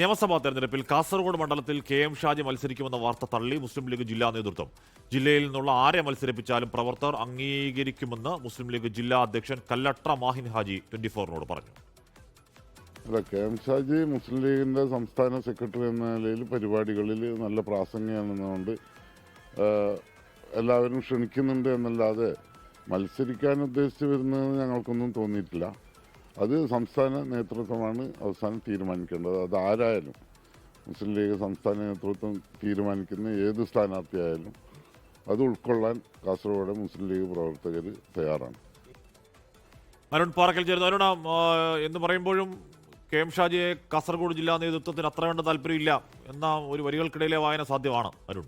നിയമസഭാ തെരഞ്ഞെടുപ്പിൽ കാസർഗോഡ് മണ്ഡലത്തിൽ കെ എം ഷാജി മത്സരിക്കുമെന്ന വാർത്ത തള്ളി മുസ്ലിം ലീഗ് ജില്ലാ നേതൃത്വം. ജില്ലയിൽ നിന്നുള്ള ആരെ മത്സരിപ്പിച്ചാലും പ്രവർത്തകർ അംഗീകരിക്കുമെന്ന് മുസ്ലിം ലീഗ് ജില്ലാ അധ്യക്ഷൻ കല്ലട്ര മാഹിൻ ഹാജി ട്വന്റി ഫോറിനോട് പറഞ്ഞു. അല്ല കെ എം ഷാജി മുസ്ലിം ലീഗിന്റെ സംസ്ഥാന സെക്രട്ടറി എന്ന നിലയിൽ പരിപാടികളിൽ നല്ല പ്രാസംഗികമാണെന്നുകൊണ്ട് എല്ലാവരും ക്ഷണിക്കുന്നുണ്ട് എന്നല്ലാതെ മത്സരിക്കാൻ ഉദ്ദേശിച്ച് വരുന്നത് ഞങ്ങൾക്കൊന്നും തോന്നിയിട്ടില്ല. അത് സംസ്ഥാന നേതൃത്വമാണ് അവസാനം തീരുമാനിക്കേണ്ടത്. അത് ആരായാലും മുസ്ലിം ലീഗ് സംസ്ഥാന നേതൃത്വം തീരുമാനിക്കുന്ന ഏത് സ്ഥാനാർത്ഥിയായാലും അത് ഉൾക്കൊള്ളാൻ കാസർഗോഡ് മുസ്ലിം ലീഗ് പ്രവർത്തകർ തയ്യാറാണ്. അരുൺ പാറക്കൽ ചേർന്ന് അരുണ എന്ന് പറയുമ്പോഴും കെ എം ഷാജിയെ കാസർഗോഡ് ജില്ലാ നേതൃത്വത്തിന് അത്ര വേണ്ട താല്പര്യമില്ല എന്ന ഒരു വരികൾക്കിടയിലെ വായന സാധ്യമാണ്. അരുൺ.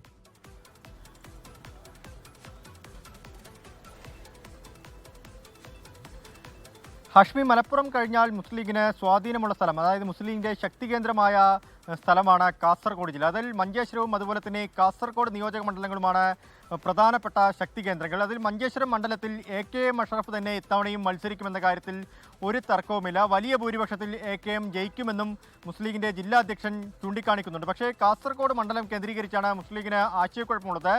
ഹാഷ്മി മലപ്പുറം കഴിഞ്ഞാൽ മുസ്ലിം ലീഗിന് സ്വാധീനമുള്ള സ്ഥലം അതായത് മുസ്ലിം ലീഗിന്റെ ശക്തി കേന്ദ്രമായ സ്ഥലമാണ് കാസർഗോഡ് ജില്ല. അതിൽ മഞ്ചേശ്വരവും അതുപോലെ തന്നെ കാസർഗോഡ് നിയോജക മണ്ഡലങ്ങളുമാണ് പ്രധാനപ്പെട്ട ശക്തി കേന്ദ്രങ്ങൾ. അതിൽ മഞ്ചേശ്വരം മണ്ഡലത്തിൽ എ കെ എം അഷറഫ് തന്നെ ഇത്തവണയും മത്സരിക്കുമെന്ന കാര്യത്തിൽ ഒരു തർക്കവുമില്ല. വലിയ ഭൂരിപക്ഷത്തിൽ എ കെ എം ജയിക്കുമെന്നും മുസ്ലിം ലീഗിന്റെ ജില്ലാ അധ്യക്ഷൻ ചൂണ്ടിക്കാണിക്കുന്നുണ്ട്. പക്ഷേ കാസർഗോഡ് മണ്ഡലം കേന്ദ്രീകരിച്ചാണ് മുസ്ലിം ലീഗിന് ആശയക്കുഴപ്പമുള്ളത്.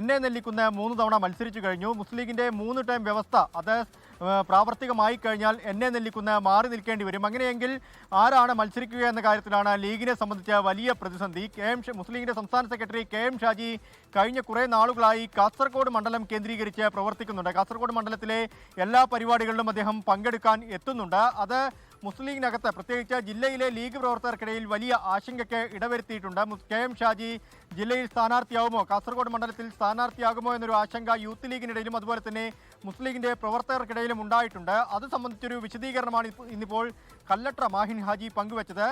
എന്നെ നെല്ലിക്കുന്ന മൂന്ന് തവണ മത്സരിച്ചു കഴിഞ്ഞു. മുസ്ലിം ലീഗിന്റെ മൂന്ന് ടൈം വ്യവസ്ഥ അത് പ്രാവർത്തികമായി കഴിഞ്ഞാൽ എന്നെ നെല്ലിക്കുന്ന മാറി നിൽക്കേണ്ടി വരും. അങ്ങനെയെങ്കിൽ ആരാണ് മത്സരിക്കുക എന്ന കാര്യത്തിലാണ് ലീഗിനെ സംബന്ധിച്ച വലിയ പ്രതിസന്ധി. കെ എം മുസ്ലിം ലീഗിന്റെ സംസ്ഥാന സെക്രട്ടറി കെ എം ഷാജി കഴിഞ്ഞ കുറേ നാളുകളായി കാസർഗോഡ് മണ്ഡലം കേന്ദ്രീകരിച്ച് പ്രവർത്തിക്കുന്നുണ്ട്. കാസർഗോഡ് മണ്ഡലത്തിലെ എല്ലാ പരിപാടികളിലും അദ്ദേഹം പങ്കെടുക്കാൻ എത്തുന്നുണ്ട്. അത് മുസ്ലിം ലീഗിനകത്ത് പ്രത്യേകിച്ച് ജില്ലയിലെ ലീഗ് പ്രവർത്തകർക്കിടയിൽ വലിയ ആശങ്കയ്ക്ക് ഇടവരുത്തിയിട്ടുണ്ട്. കെ എം ഷാജി ജില്ലയിൽ സ്ഥാനാർത്ഥിയാകുമോ കാസർഗോഡ് മണ്ഡലത്തിൽ സ്ഥാനാർത്ഥിയാകുമോ എന്നൊരു ആശങ്ക യൂത്ത് ലീഗിനിടയിലും അതുപോലെ തന്നെ മുസ്ലിം ലീഗിന്റെ പ്രവർത്തകർക്കിടയിലും ഉണ്ടായിട്ടുണ്ട്. അത് സംബന്ധിച്ചൊരു വിശദീകരണമാണ് ഇന്നിപ്പോൾ കല്ലട്ര മാഹിൻ ഹാജി പങ്കുവച്ചത്.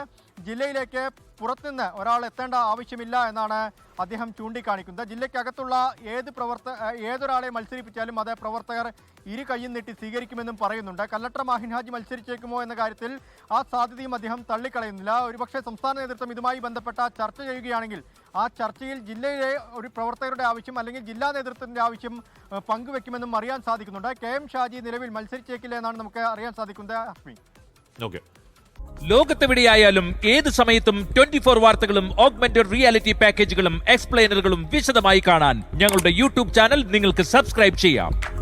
ജില്ലയിലേക്ക് പുറത്തുനിന്ന് ഒരാൾ എത്തേണ്ട ആവശ്യമില്ല എന്നാണ് അദ്ദേഹം ചൂണ്ടിക്കാണിക്കുന്നത്. ജില്ലയ്ക്കകത്തുള്ള ഏത് പ്രവർത്ത ഏതൊരാളെ മത്സരിപ്പിച്ചാലും അത് പ്രവർത്തകർ ഇരു കൈയും നീട്ടി സ്വീകരിക്കുമെന്നും പറയുന്നുണ്ട്. കല്ലട്ര മാഹിൻ ഹാജി മത്സരിച്ചേക്കുമോ എന്ന കാര്യത്തിൽ ആ സാധ്യതയും അദ്ദേഹം തള്ളിക്കളയുന്നില്ല. ഒരുപക്ഷെ സംസ്ഥാന നേതൃത്വം ഇതുമായി ബന്ധപ്പെട്ട ചർച്ച ചെയ്യുകയാണെങ്കിൽ ആ ചർച്ചയിൽ ജില്ലയിലെ ഒരു പ്രവർത്തകരുടെ ആവശ്യം അല്ലെങ്കിൽ ജില്ലാ നേതൃത്വത്തിന്റെ ആവശ്യം പങ്കുവെക്കുമെന്നും അറിയാൻ സാധിക്കുന്നുണ്ട്. കെ എം ഷാജി നിലവിൽ മത്സരിച്ചേക്കില്ല എന്നാണ് നമുക്ക് അറിയാൻ സാധിക്കുന്നത്. അസ്മി. ഓക്കെ. ലോകത്തെവിടെയായാലും ഏത് സമയത്തും ട്വന്റി ഫോർ വാർത്തകളും ഓഗ്മെന്റഡ് റിയാലിറ്റി പാക്കേജുകളും എക്സ്പ്ലെയിനറുകളും വിശദമായി കാണാൻ ഞങ്ങളുടെ യൂട്യൂബ് ചാനൽ നിങ്ങൾക്ക് സബ്സ്ക്രൈബ് ചെയ്യാം.